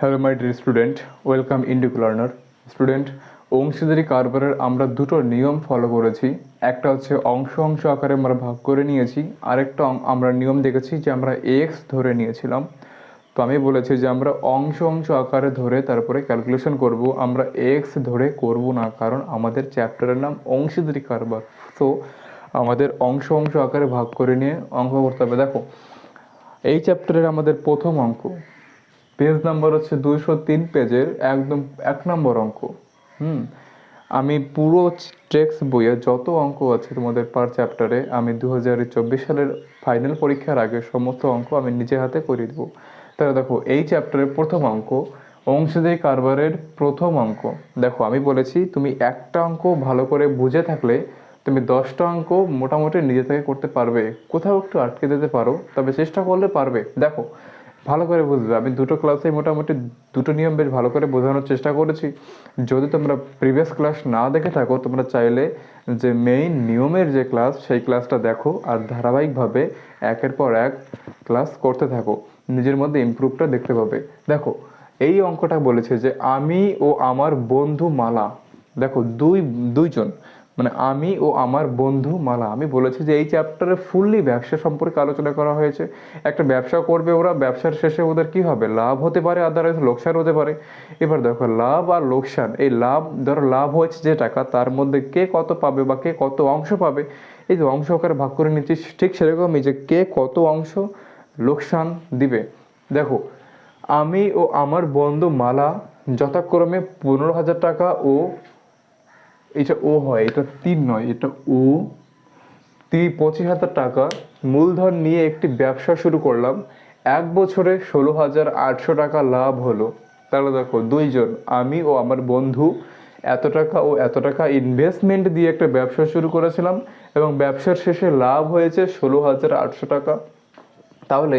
Hello my dear student welcome Indic learner student অংশীদারি কারবারের আমরা দুটো নিয়ম ফলো করেছি। একটা হচ্ছে অংশ অংশ আকারে আমরা ভাগ করে নিয়েছি, আরেকটা আমরা নিয়ম দেখেছি যে আমরা এক্স ধরে নিয়েছিলাম। তো আমি বলেছি যে আমরা অংশ অংশ আকারে ধরে তারপরে ক্যালকুলেশন করব, আমরা এক্স ধরে করব না, কারণ আমাদের চ্যাপ্টারের নাম অংশীদারি কারবার। তো আমাদের অংশ অংশ আকারে ভাগ করে নিয়ে অঙ্ক করতে হবে। দেখো, এই চ্যাপ্টারের আমাদের প্রথম অঙ্ক। পেজ নাম্বার হচ্ছে দুইশো তিন পেজের একদম এক নম্বর অঙ্ক। হুম? আমি পুরো টেক্সট বইয়ে যত অঙ্ক আছে তোমাদের পার চ্যাপ্টারে আমি দু হাজার চব্বিশ সালের ফাইনাল পরীক্ষার আগে সমস্ত অঙ্ক আমি নিজে হাতে করিয়ে দেবো। তাহলে দেখো, এই চ্যাপ্টারের প্রথম অঙ্ক, অংশীদারি কারবারের প্রথম অঙ্ক। দেখো, আমি বলেছি, তুমি একটা অঙ্ক ভালো করে বুঝে থাকলে, তুমি দশটা অঙ্ক মোটামুটি নিজে থেকে করতে পারবে। কোথাও একটু আটকে দিতে পারো, তবে চেষ্টা করলে পারবে। দেখো ভালো করে বুঝবে। আমি দুটো ক্লাসে মোটামুটি দুটো নিয়ম বেশ ভালো করে বোঝানোর চেষ্টা করেছি। যদি তোমরা প্রিভিয়াস ক্লাস না দেখে থাকো, তোমরা চাইলে যে মেইন নিয়মের যে ক্লাস সেই ক্লাসটা দেখো আর ধারাবাহিকভাবে একের পর এক ক্লাস করতে থাকো। নিজের মধ্যে ইমপ্রুভটা দেখতে পাবে। দেখো, এই অঙ্কটা বলেছে যে আমি ও আমার বন্ধু মালা, দেখো দুই, দুইজন। মানে আমি ও আমার বন্ধু মালা, আমি বলেছি যে এই চ্যাপ্টারে ফুললি ব্যবসা সম্পর্কে আলোচনা করা হয়েছে। একটা ব্যবসা করবে ওরা, ব্যবসার শেষে ওদের কি হবে? লাভ হতে পারে আদারওয়াইজ লোকসান হতে পারে। এবার দেখো, লাভ আর লোকসান, এই লাভ, ধরো লাভ হয়েছে যে টাকা, তার মধ্যে কে কত পাবে বা কে কত অংশ পাবে? এই যে অংশ আকারে ভাগ করে নিচ্ছি, ঠিক সেরকমই যে কে কত অংশ লোকসান দিবে। দেখো, আমি ও আমার বন্ধু মালা যথাক্রমে পনেরো হাজার টাকা ও এটা ও হয়, এটা তিন নয়, এটা ও। তিন, পঁচিশ হাজার টাকা। মূলধন নিয়ে একটি ব্যবসা শুরু করলাম। এক বছরে ষোলো হাজার আটশো টাকা লাভ হলো। তাহলে দেখো, দুইজন, আমি ও আমার বন্ধু, এত টাকা ও এত টাকা ইনভেস্টমেন্ট দিয়ে একটা ব্যবসা শুরু করেছিলাম এবং ব্যবসার শেষে লাভ হয়েছে ষোলো হাজার আটশো টাকা। তাহলে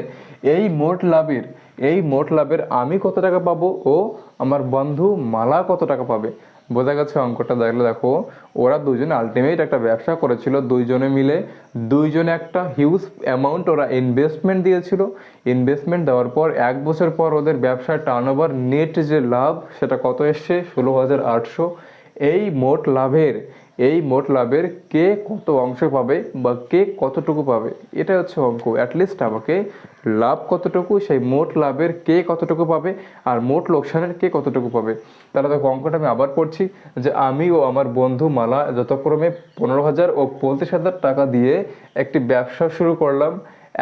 এই মোট লাভের, এই মোট লাভের আমি কত টাকা পাবো ও আমার বন্ধু মালা কত টাকা পাবে? বোঝা গেছে অঙ্কটা, দেখলে দেখো, ওরা দুজনে আলটিমেট একটা ব্যবসা করেছিল, দুইজনে মিলে। দুইজনে একটা হিউজ অ্যামাউন্ট ওরা ইনভেস্টমেন্ট দিয়েছিল। ইনভেস্টমেন্ট দেওয়ার পর, এক বছর পর ওদের ব্যবসায় ব্যবসার টার্নওভার নেট যে লাভ, সেটা কত এসছে? ষোলো হাজার আটশো। এই মোট লাভের এই মোট লাভের কে কত অংশ পাবে বা কে কতটুকু পাবে? এটা হচ্ছে অঙ্ক। অ্যাটলিস্ট আমাকে লাভ কতটুকু, সেই মোট লাভের কে কতটুকু পাবে আর মোট লোকসানের কে কতটুকু পাবে? তাহলে দেখো, অঙ্কটা আমি আবার পড়ছি যে আমি ও আমার বন্ধু মালা যথাক্রমে পনেরো হাজার ও পঁচিশ হাজার টাকা দিয়ে একটি ব্যবসা শুরু করলাম।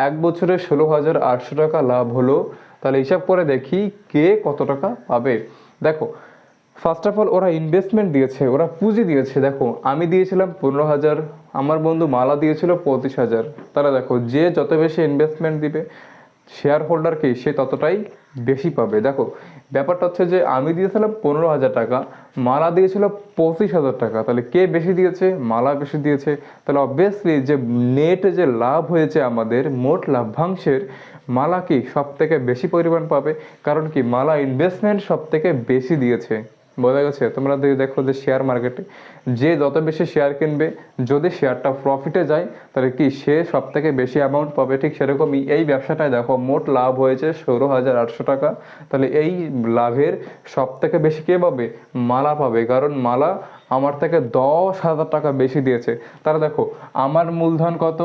এক বছরে ষোলো হাজার আটশো টাকা লাভ হলো। তাহলে হিসাব করে দেখি কে কত টাকা পাবে। দেখো ফার্স্ট অফ অল ওরা ইনভেস্টমেন্ট দিয়েছে, ওরা পুঁজি দিয়েছে। দেখো, আমি দিয়েছিলাম পনেরো হাজার, আমার বন্ধু মালা দিয়েছিল পঁচিশ হাজার। তারা দেখো, যে যত বেশি ইনভেস্টমেন্ট দিবে শেয়ার হোল্ডারকে সে ততটাই বেশি পাবে। দেখো, ব্যাপারটা হচ্ছে যে, আমি দিয়েছিলাম পনেরো হাজার টাকা, মালা দিয়েছিল পঁচিশ হাজার টাকা। তাহলে কে বেশি দিয়েছে? মালা বেশি দিয়েছে। তাহলে অবভিয়াসলি যে নেট যে লাভ হয়েছে আমাদের, মোট লাভ্যাংশের মালা কি সব থেকে বেশি পরিমাণ পাবে? কারণ কি, মালা ইনভেস্টমেন্ট সব থেকে বেশি দিয়েছে। বোঝা গেছে? তোমরা যদি দেখো যে শেয়ার মার্কেটে যে যত বেশি শেয়ার কিনবে, যদি শেয়ারটা প্রফিটে যায়, তাহলে কি সে সব থেকে বেশি অ্যামাউন্ট পাবে? ঠিক সেরকমই এই ব্যবসাটায় দেখো, মোট লাভ হয়েছে ষোলো হাজার আটশো টাকা। তাহলে এই লাভের সব থেকে বেশি কে পাবে? মালা পাবে। কারণ মালা আমার থেকে দশ হাজার টাকা বেশি দিয়েছে। তারা দেখো, আমার মূলধন কত?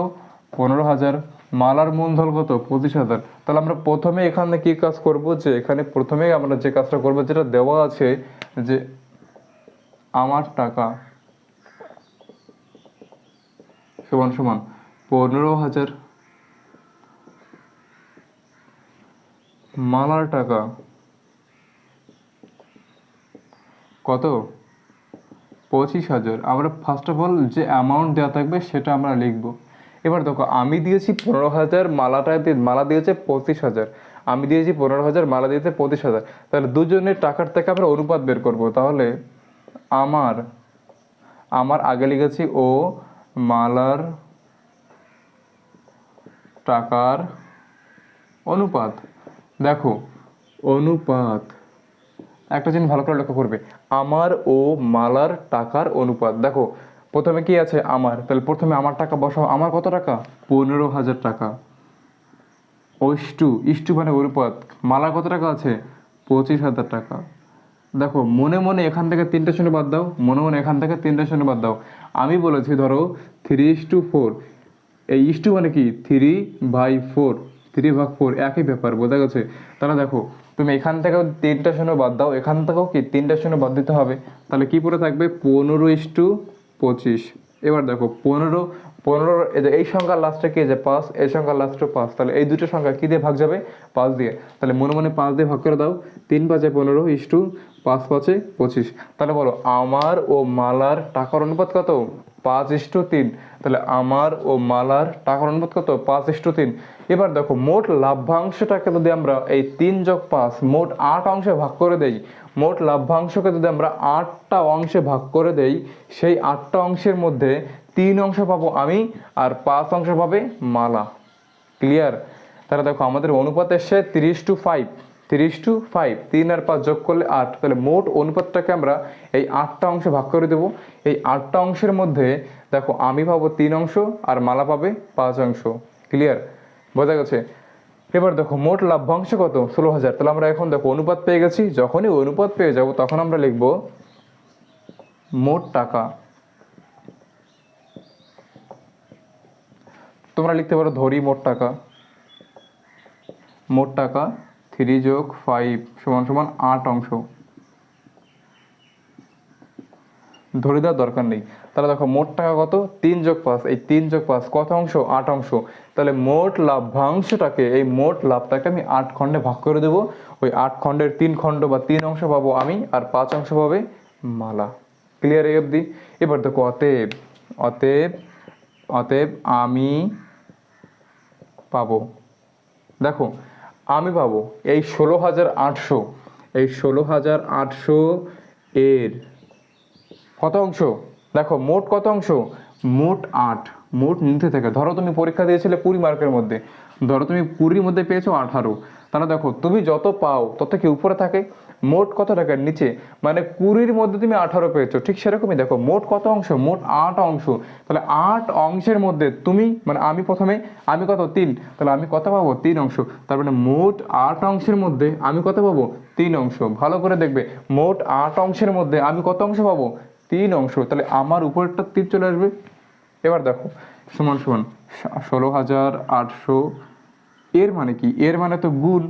পনেরো হাজার। মালার মূলধন কত? পঁচিশ হাজার। তাহলে আমরা প্রথমে এখানে কি কাজ করব? যে এখানে প্রথমে আমরা যে কাজটা করব, যেটা দেওয়া আছে যে আমার টাকা সমান সমান পনেরো হাজার মালার টাকা কত? পঁচিশ হাজার। আমরা ফার্স্ট অফ অল যে অ্যামাউন্ট দেওয়া থাকবে সেটা আমরা লিখব। এবার দেখো, আমি দিয়েছি পনেরো হাজার, মালাটা মালা দিয়েছে পঁচিশ হাজার। আমি দিয়েছি পনেরো হাজার, মালা দিয়েছে পঁচিশ হাজার। তাহলে দুজনের টাকার থেকে আমরা অনুপাত বের করব। তাহলে আমার আমার আগে লিখেছি ও মালার টাকার অনুপাত। দেখো, অনুপাত, একটা জিনিস ভালো করে লক্ষ্য করবে। আমার ও মালার টাকার অনুপাত। দেখো, প্রথমে কি আছে? আমার। তাহলে প্রথমে আমার টাকা বসাও। আমার কত টাকা? পনেরো হাজার টাকা। ও ইস্টু ইস্টু মানে অনুপাত। মালা কত টাকা আছে? পঁচিশ হাজার টাকা। দেখো, মনে মনে এখান থেকে তিনটে শূন্য বাদ দাও, মনে মনে এখান থেকে তিনটে শূন্য বাদ দাও। আমি বলেছি, ধরো থ্রি ইস টু ফোর এই ইস টু মানে কি? থ্রি বাই ফোর থ্রি ভাগ ফোর একই ব্যাপার, বোঝা গেছে? তাহলে দেখো, তুমি এখান থেকেও তিনটা শূন্য বাদ দাও, এখান থেকেও কি তিনটা শূন্য বাদ দিতে হবে? তাহলে কি পড়ে থাকবে? পনেরো ইস টু পঁচিশ। এবার দেখো পনেরো পনেরো, এই সংখ্যার লাস্টে কে যে পাঁচ, এই সংখ্যার লাস্টে পাঁচ, তাহলে এই দুটো সংখ্যা কি দিয়ে ভাগ যাবে? পাঁচ দিয়ে। তাহলে মনে মনে পাঁচ দিয়ে ভাগ করে দাও। তিন পাঁচে পনেরো ইস টু পাঁচ পাঁচে পঁচিশ। তাহলে বলো আমার ও মালার টাকার অনুপাত কত? পাঁচ ইস টু তিন তাহলে আমার ও মালার টাকার অনুপাত কত? পাঁচ ইস টু তিন এবার দেখো, মোট লাভ্যাংশটাকে যদি আমরা এই তিন যোগ পাঁচ, মোট আট অংশে ভাগ করে দেই, মোট লাভ্যাংশকে যদি আমরা আটটা অংশে ভাগ করে দেই, সেই আটটা অংশের মধ্যে তিন অংশ পাবো আমি আর পাঁচ অংশ পাবে মালা। ক্লিয়ার? তাহলে দেখো, আমাদের অনুপাত এসছে তিরিশ টু ফাইভ। তিরিশ টু ফাইভ তিন আর পাঁচ যোগ করলে আট। তাহলে মোট অনুপাতটাকে আমরা এই আটটা অংশে ভাগ করে দেবো। এই আটটা অংশের মধ্যে দেখো আমি পাবো তিন অংশ আর মালা পাবে পাঁচ অংশ। ক্লিয়ার বোঝা গেছে? এবার দেখো মোট লাভ্যাংশ কত? ষোলো হাজার। তাহলে আমরা এখন দেখো অনুপাত পেয়ে গেছি। যখনই অনুপাত পেয়ে যাব, তখন আমরা লিখব মোট টাকা। তোমরা লিখতে পারো ধরি মোট টাকা। মোট টাকা থ্রি যোগ ফাইভ সমান সমান আট অংশ। ধরে দেওয়ার দরকার নেই। তাহলে দেখো মোট টাকা কত? তিন যোগ পাঁচ। এই তিন যোগ পাঁচ কত অংশ? আট অংশ। তাহলে মোট লাভ্যাংশটাকে, এই মোট লাভটাকে আমি আট খণ্ডে ভাগ করে দেবো। ওই আট খণ্ডের তিন খণ্ড বা তিন অংশ পাবো আমি, আর পাঁচ অংশ পাবে মালা। ক্লিয়ার এই অবধি? এবার দেখো, অতএব অতএব অতএব আমি পাবো। দেখো আমি পাবো এই ষোলো হাজার আটশো, এই ষোলো হাজার আটশো এর কত অংশ? দেখো, মোট কত অংশ? মোট আট, মোট নিতে থাকে। ধরো তুমি পরীক্ষা দিয়েছিলে কুড়ি মার্কের মধ্যে। ধরো তুমি কুড়ির মধ্যে পেয়েছ আঠারো। তাহলে দেখো, তুমি যত পাও তত কি উপরে থাকে? মোট কত টাকার নিচে। মানে কুড়ির মধ্যে তুমি আঠারো পেয়েছ। ঠিক সেরকমই দেখো, মোট কত অংশ? মোট আট অংশ। তাহলে আট অংশের মধ্যে তুমি মানে আমি প্রথমে, আমি কত? তিন। তাহলে আমি কত পাবো? তিন অংশ। তার মানে মোট আট অংশের মধ্যে আমি কত পাবো? তিন অংশ। ভালো করে দেখবে, মোট আট অংশের মধ্যে আমি কত অংশ পাবো? তিন অংশ। তাহলে আমার উপরেরটা তীর চলে আসবে। এবার দেখো, সমান সমান ষোলো হাজার আটশো এর মানে কি? এর মানে তো গুণ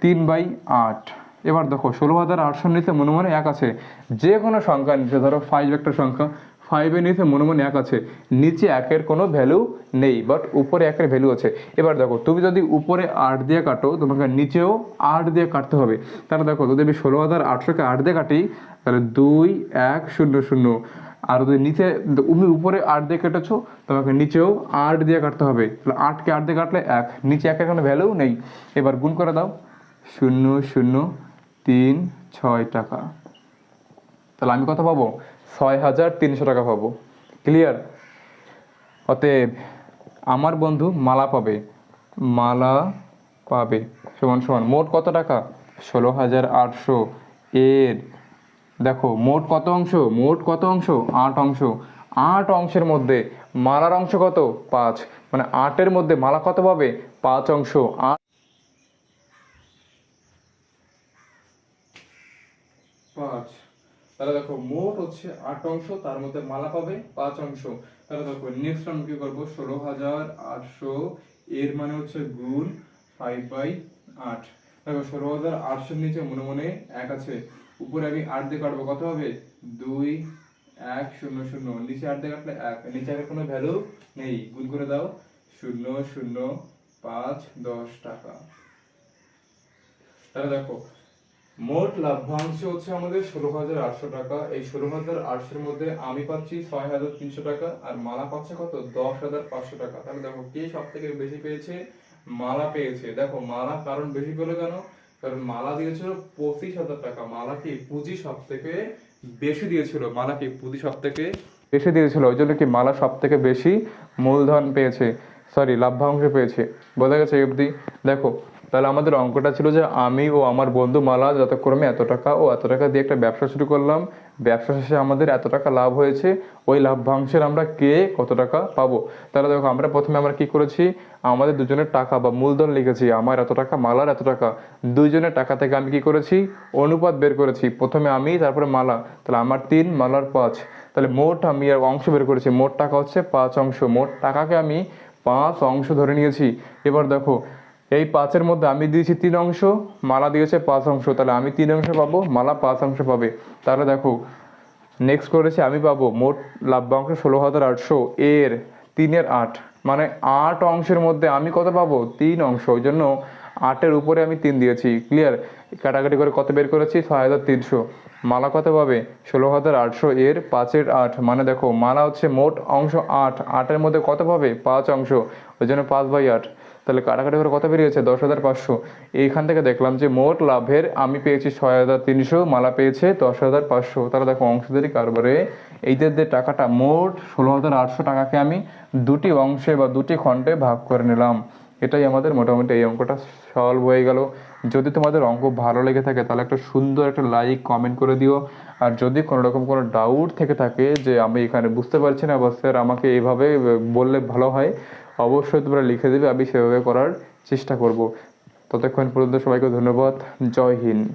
তিন বাই আট। এবার দেখো, ষোলো হাজার আটশো নিচে মনে মনে এক আছে। যে কোনো সংখ্যা নিচে, ধরো ফাইভ একটা সংখ্যা ফাইভের নিচে মনে মনে এক আছে। নিচে একের কোনো ভ্যালু নেই বাট উপরে একের ভ্যালু আছে। এবার দেখো, তুমি যদি উপরে আট দিয়ে কাটো, তোমাকে নিচেও আট দিয়ে কাটতে হবে। তাহলে দেখো, যদি আমি ষোলো হাজার আটশোকে আট দিয়ে কাটি, তাহলে দুই এক শূন্য শূন্য। আর যদি নিচে, তুমি উপরে আট দিয়ে কেটেছো, তোমাকে নিচেও আট দিয়ে কাটতে হবে। তাহলে আটকে আট দিয়ে কাটলে এক। নিচে একের কোনো ভ্যালু নেই। এবার গুণ করে দাও। শূন্য শূন্য, তিন, ছয় টাকা। তাহলে আমি কত পাবো? ছয় হাজার তিনশো টাকা পাবো। ক্লিয়ার অতএব আমার বন্ধু মালা পাবে। মালা পাবে। সমান সমান। মোট কত টাকা? ষোলো হাজার আটশো। এর দেখো, মোট কত অংশ? মোট কত অংশ? আট অংশ। আট অংশের মধ্যে মালার অংশ কত? পাঁচ। মানে আটের মধ্যে মালা কত পাবে? পাঁচ অংশ। আট পাঁচ। তাহলে দেখো, মোট হচ্ছে আট অংশ, তার মধ্যে মালা পাবে পাঁচ অংশ। তাহলে দেখো নেক্সট আমি কি করব? ষোলো হাজার আটশো, এর মানে হচ্ছে গুণ ফাইভ বাই আট। দেখো, ষোলো হাজার আটশোর নিচে মনে মনে এক আছে। উপরে আমি আট কাটবো, কত হবে? দুই, এক, শূন্য শূন্য। নিচে আট দিয়ে কাটলে এক। নিচে আর কোনো ভ্যালু নেই। গুণ করে দাও। শূন্য শূন্য, পাঁচ, দশ টাকা। তাহলে দেখো, মোট লাভ্যাংশ হচ্ছে আমাদের ষোলো হাজার আটশো টাকা। এই ষোলো হাজার আটশোর মধ্যে আমি পাচ্ছি ছয় হাজার তিনশো টাকা আর মালা পাচ্ছে কত? দশ হাজার পাঁচশো টাকা। তাহলে দেখো, কে সব থেকে বেশি পেয়েছে? মালা পেয়েছে। দেখো, মালা কারণ বেশি পেল কেন? কারণ মালা দিয়েছিল পঁচিশ হাজার টাকা মালা কি পুঁজি সব থেকে বেশি দিয়েছিল মালা কি পুঁজি সব থেকে বেশি দিয়েছিল, ওই জন্য কি মালা সব থেকে বেশি মূলধন পেয়েছে সরি লাভ্যাংশ পেয়েছে। বোঝা গেছে অবধি? দেখো তাহলে আমাদের অঙ্কটা ছিল যে আমি ও আমার বন্ধু মালা যথাক্রমে এত টাকা ও এত টাকা দিয়ে একটা ব্যবসা শুরু করলাম। ব্যবসা শেষে আমাদের এত টাকা লাভ হয়েছে। ওই লাভ্যাংশের আমরা কে কত টাকা পাবো? তাহলে দেখো, আমরা প্রথমে আমরা কি করেছি? আমাদের দুজনের টাকা বা মূলধন লিখেছি, আমার এত টাকা, মালার এত টাকা। দুইজনের টাকা থেকে আমি কি করেছি? অনুপাত বের করেছি। প্রথমে আমি, তারপরে মালা। তাহলে আমার তিন, মালার পাঁচ। তাহলে মোট আমি অংশ বের করেছি। মোট টাকা হচ্ছে পাঁচ অংশ। মোট টাকাকে আমি পাঁচ অংশ ধরে নিয়েছি। এবার দেখো এই পাঁচের মধ্যে আমি দিয়েছি তিন অংশ, মালা দিয়েছে পাঁচ অংশ। তাহলে আমি তিন অংশ পাবো, মালা পাঁচ অংশ পাবে। তাহলে দেখো নেক্সট করেছি আমি পাবো মোট লাভ্যাংশ ষোলো হাজার আটশো, এর তিনের আট। মানে আট অংশের মধ্যে আমি কত পাবো? তিন অংশ। ওই জন্য আটের উপরে আমি তিন দিয়েছি। ক্লিয়ার কাটাকাটি করে কত বের করেছি? ছয় হাজার তিনশো। মালা কত পাবে? ষোলো হাজার আটশো, এর পাঁচের আট। মানে দেখো, মালা হচ্ছে মোট অংশ আট। আটের মধ্যে কত পাবে? পাঁচ অংশ। ওই জন্য পাঁচ বাই আট। তাহলে কাটাকাটি করে কত বেরিয়েছে? দশ হাজার পাঁচশো। এইখান থেকে দেখলাম যে মোট লাভের আমি পেয়েছি ছয় হাজার তিনশো, মালা পেয়েছে দশ হাজার পাঁচশো। তাহলে দেখো অংশধারী কারবারে এইদের যে টাকাটা, মোট ষোলো হাজার আটশো টাকাকে আমি দুটি অংশে বা দুটি খণ্ডে ভাগ করে নিলাম। এটাই আমাদের মোটামুটি এই অঙ্কটা সলভ হয়ে গেল। যদি তোমাদের অঙ্ক ভালো লেগে থাকে, তাহলে একটা সুন্দর একটা লাইক কমেন্ট করে দিও। আর যদি কোনো রকম কোনো ডাউট থেকে থাকে যে আমি এখানে বুঝতে পারছি না বা স্যার আমাকে এইভাবে বললে ভালো হয় অবশ্যই তোমরা লিখে দেবে, আমি সেভাবে করার চেষ্টা করব। ততক্ষণ পর্যন্ত সবাইকে ধন্যবাদ। জয় হিন্দ।